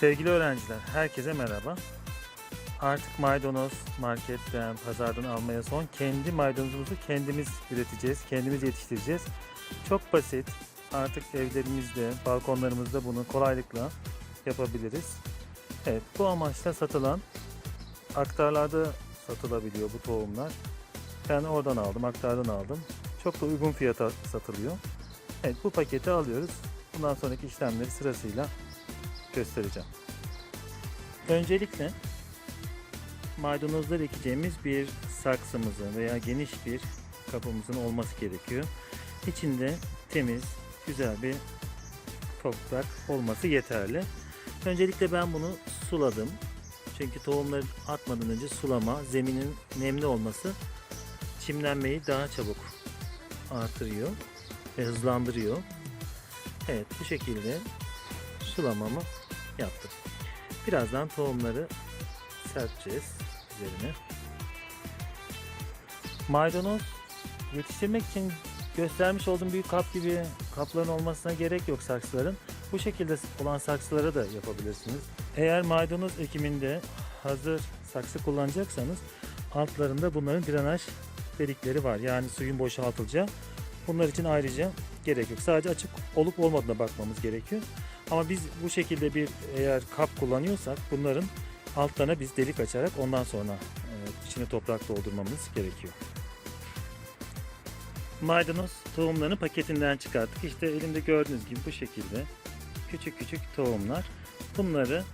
Sevgili öğrenciler, herkese merhaba. Artık maydanoz marketten, pazardan almaya son. Kendi maydanozumuzu kendimiz üreteceğiz, kendimiz yetiştireceğiz. Çok basit. Artık evlerimizde, balkonlarımızda bunu kolaylıkla yapabiliriz. Evet, bu amaçla satılan aktarlarda satılabiliyor bu tohumlar. Ben oradan aldım, aktardan aldım. Çok da uygun fiyata satılıyor. Evet, bu paketi alıyoruz. Bundan sonraki işlemleri sırasıyla göstereceğim. Öncelikle maydanozlar ekeceğimiz bir saksımızın veya geniş bir kapımızın olması gerekiyor. İçinde temiz, güzel bir toprak olması yeterli. Öncelikle ben bunu suladım. Çünkü tohumları atmadan önce sulama, zeminin nemli olması çimlenmeyi daha çabuk artırıyor ve hızlandırıyor. Evet bu şekilde sulamamı yaptım. Birazdan tohumları serpeceğiz üzerine. Maydanoz yetiştirmek için göstermiş olduğum büyük kap gibi kapların olmasına gerek yok saksıların. Bu şekilde olan saksıları da yapabilirsiniz. Eğer maydanoz ekiminde hazır saksı kullanacaksanız altlarında bunların drenaj delikleri var. Yani suyun boşaltılacağı. Bunlar için ayrıca gerek yok. Sadece açık olup olmadığına bakmamız gerekiyor. Ama biz bu şekilde bir eğer kap kullanıyorsak bunların altlarına biz delik açarak ondan sonra e, içine toprak doldurmamız gerekiyor. Maydanoz tohumlarını paketinden çıkarttık. İşte elimde gördüğünüz gibi bu şekilde küçük küçük tohumlar. Bunları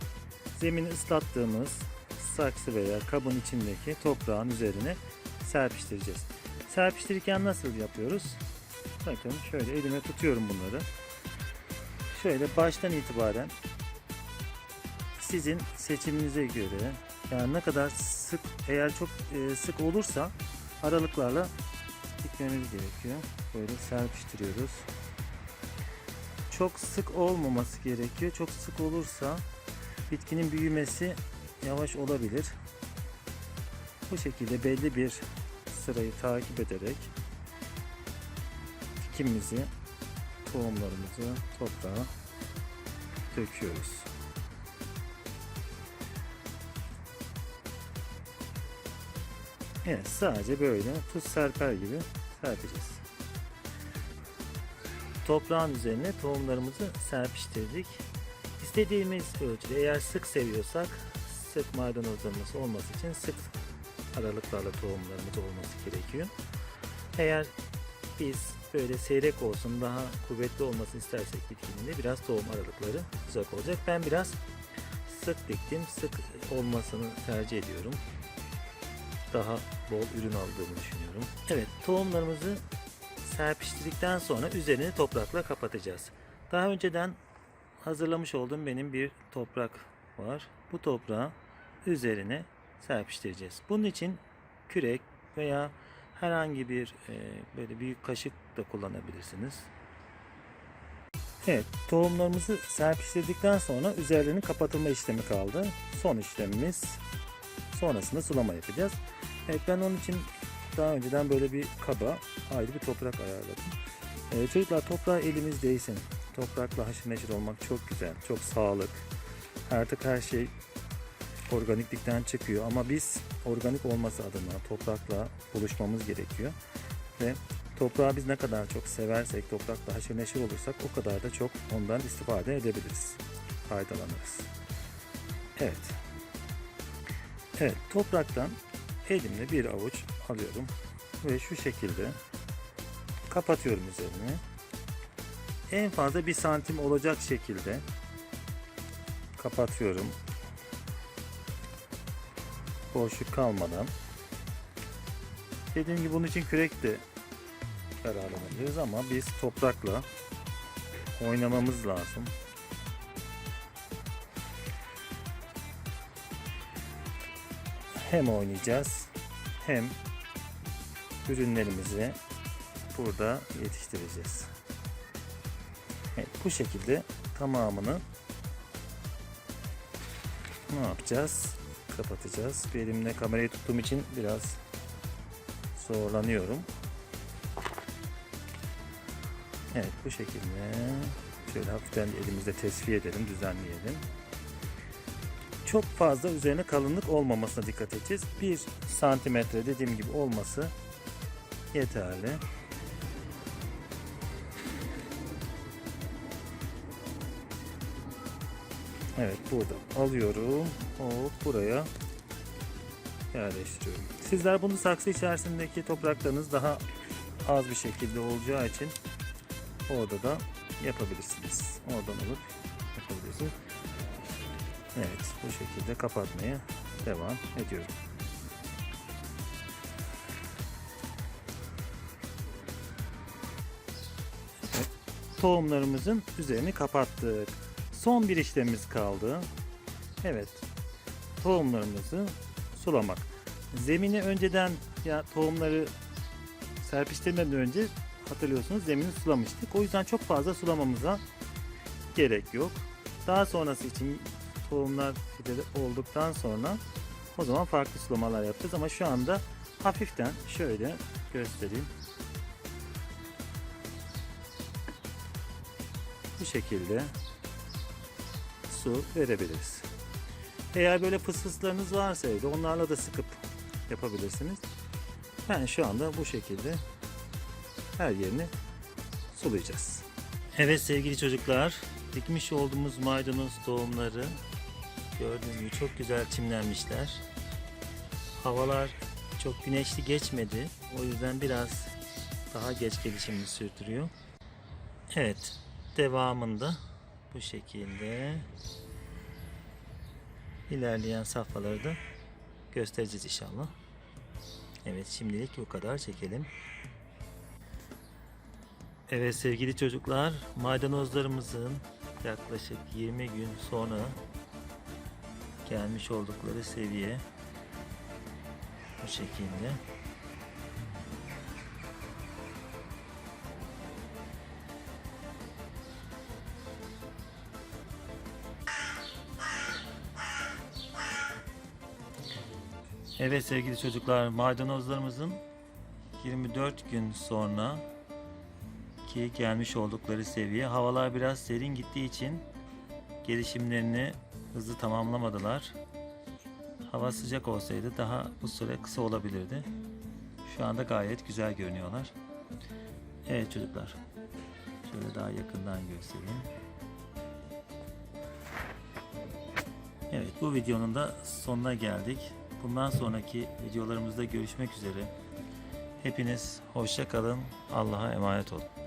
zemini ıslattığımız saksı veya kabın içindeki toprağın üzerine serpiştireceğiz. Serpiştirirken nasıl yapıyoruz? Bakın şöyle elime tutuyorum bunları. Şöyle baştan itibaren sizin seçiminize göre yani ne kadar sık eğer çok e, sık olursa aralıklarla dikmemiz gerekiyor. Böyle serpiştiriyoruz. Çok sık olmaması gerekiyor. Çok sık olursa bitkinin büyümesi yavaş olabilir. Bu şekilde belli bir sırayı takip ederek dikimimizi, tohumlarımızı toprağa döküyoruz. Evet sadece böyle tuz serper gibi serpeceğiz. Toprağın üzerine tohumlarımızı serpiştirdik. İstediğimiz ölçüde eğer sık seviyorsak sık maydanozlarımız olması için sık aralıklarla tohumlarımız olması gerekiyor. Eğer biz böyle seyrek olsun daha kuvvetli olmasını istersek bitkinin biraz tohum aralıkları uzak olacak. Ben biraz sık diktim. Sık olmasını tercih ediyorum. Daha bol ürün aldığımı düşünüyorum. Evet tohumlarımızı serpiştirdikten sonra üzerini toprakla kapatacağız. Daha önceden hazırlamış olduğum benim bir toprak var. Bu toprağı üzerine serpiştireceğiz. Bunun için kürek veya herhangi bir e, böyle büyük kaşık da kullanabilirsiniz. Evet, tohumlarımızı serpiştirdikten sonra üzerlerinin kapatılma işlemi kaldı. Son işlemimiz sonrasında sulama yapacağız. Evet, ben onun için daha önceden böyle bir kaba ayrı bir toprak ayarladım. Ee, çocuklar toprağa elimiz değsin. Toprakla haşır neşir olmak çok güzel, çok sağlık. Artık her şey organiklikten çıkıyor ama biz organik olması adına toprakla buluşmamız gerekiyor. Ve toprağı biz ne kadar çok seversek, toprakla haşır neşir olursak o kadar da çok ondan istifade edebiliriz. Faydalanırız. Evet. Evet, topraktan elimle bir avuç alıyorum ve şu şekilde kapatıyorum üzerini. En fazla bir santim olacak şekilde kapatıyorum. Boşluk kalmadan. Dediğim gibi bunun için kürek de yararlanabiliriz ama biz toprakla oynamamız lazım. Hem oynayacağız hem ürünlerimizi burada yetiştireceğiz. Evet, bu şekilde tamamını ne yapacağız? Kapatacağız. Bir elimle kamerayı tuttuğum için biraz zorlanıyorum. Evet bu şekilde şöyle hafiften elimizde tesviye edelim, düzenleyelim. çok fazla üzerine kalınlık olmamasına dikkat edeceğiz. 1 santimetre dediğim gibi olması yeterli. Evet burada alıyorum. Hop buraya yerleştiriyorum. Sizler bunu saksı içerisindeki topraklarınız daha az bir şekilde olacağı için orada da yapabilirsiniz. Oradan alıp yapabilirsiniz. Evet bu şekilde kapatmaya devam ediyorum. Evet, Tohumlarımızın üzerini kapattık. Son bir işlemimiz kaldı. Evet. Tohumlarımızı sulamak. Zemini önceden ya tohumları serpiştirmeden önce hatırlıyorsunuz zemini sulamıştık. O yüzden çok fazla sulamamıza gerek yok. Daha sonrası için tohumlar olduktan sonra o zaman farklı sulamalar yapacağız ama şu anda hafiften şöyle göstereyim. Bu şekilde su verebiliriz. Eğer böyle fısfıslarınız varsa evde onlarla da sıkıp yapabilirsiniz. Ben şu anda bu şekilde her yerini sulayacağız. Evet sevgili çocuklar, dikmiş olduğumuz maydanoz tohumları gördüğünüz gibi çok güzel çimlenmişler. Havalar çok güneşli geçmedi. O yüzden biraz daha geç gelişimini sürdürüyor. Evet, devamında bu şekilde ilerleyen safhaları da göstereceğiz inşallah. Evet şimdilik bu kadar çekelim. Evet sevgili çocuklar maydanozlarımızın yaklaşık 20 gün sonra gelmiş oldukları seviye bu şekilde. Evet sevgili çocuklar maydanozlarımızın 24 gün sonra ki gelmiş oldukları seviye havalar biraz serin gittiği için gelişimlerini hızlı tamamlamadılar. Hava sıcak olsaydı daha bu süre kısa olabilirdi. Şu anda gayet güzel görünüyorlar. Evet çocuklar. Şöyle daha yakından göstereyim. Evet bu videonun da sonuna geldik. Bundan sonraki videolarımızda görüşmek üzere. Hepiniz hoşça kalın. Allah'a emanet olun.